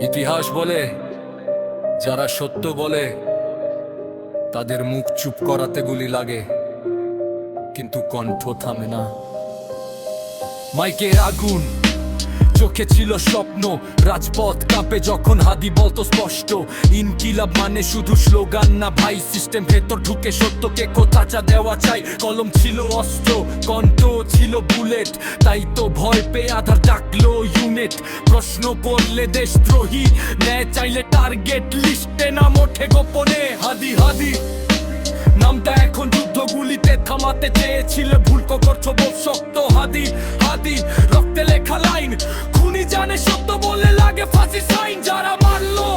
ইতিহাস বলে, যারা সত্য বলে, তাদের মুখ চুপ করাতে গুলি লাগে, কিন্তু কণ্ঠ থামে না। মাইকের আগুন চোখে ছিল স্বপ্ন। রাজপথ কাঁপে যখন হাদি বলতো স্পষ্ট। ইনকিলাব মানে শুধু স্লোগান না ভাই সিস্টেম ভেতর ঢুকে সত্যকে কোথাচা দেওয়া চাই? কলম ছিল অস্ত্র, কণ্ঠ ছিল বুলেট। তাই তো ভয় পেয়ে আধার ডাকলো ইউনিট প্রশ্ন করলে দেশদ্রোহী ন্যায় চাইলে টার্গেট লিস্টে নাম ওঠে গোপনে। হাদি হাদি, নামটা এখন যুদ্ধগুলিতে থামাতে চেয়েছিল ভুল তো ফাঁসি সাইন যারা মারলো,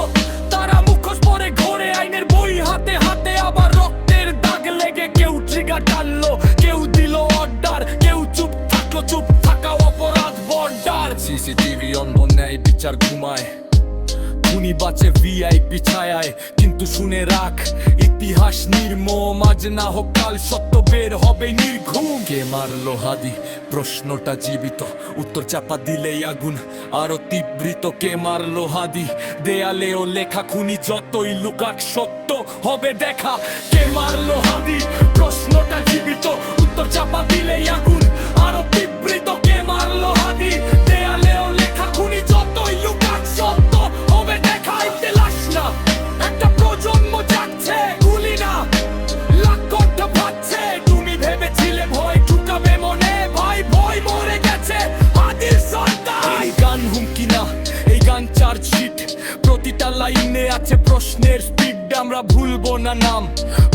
তারা মুখোশ পরে ঘরে আইনের বই হাতে হাতে, আবার রক্তের দাগ লেগে কেউ ট্রিগার টানলো, কেউ দিল অর্ডার কেউ চুপ থাকল, চুপ থাকা অপরাধ বর্ডার। সিসিটিভি অন্ধ ন্যায় বিচার ঘুমায়, খুনি বাঁচে ভিআইপি ছায়ায়, কিন্তু শুনে রাখ, ইতিহাস নির্মম, আজ না হোক কাল সত্য বের হবে নির্ঘুম। কে মারলো হাদি? প্রশ্নটা জীবিত। উত্তর চাপা দিলেই আগুন। আরও তীব্রিত কে মারলো হাদি? দেয়ালেও লেখা খুনি যতই লুকাক, সত্য হবে দেখা। কে মারলো হাদি? প্রশ্নটা জীবিত। উত্তর চাপা দিলেই আগুন। প্রশ্নের স্পিড আমরা ভুলবো না নাম,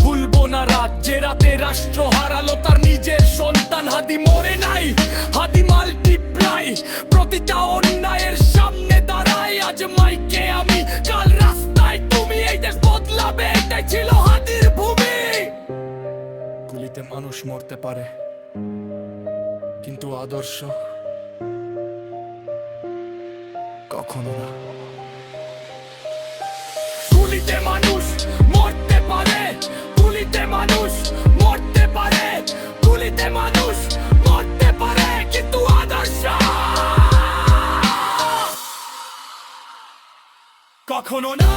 ভুলবো না রাত যে রাতে রাষ্ট্র হারালো তার নিজের সন্তান। হাদি মরে নাই, হাদি মাল্টিপ্লাই প্রতিটা অন্যায়ের সামনে দাঁড়ায় আজ মাইকে আমি, কাল রাস্তায় তুমি এই দেশ বদলাবে, এটাই ছিল হাদির ভূমি। গুলিতে মানুষ মরতে পারে, কিন্তু আদর্শ কখনো না। গুলিতে মানুষ মরতে পারে কিন্তু আদর্শ। কখনো না।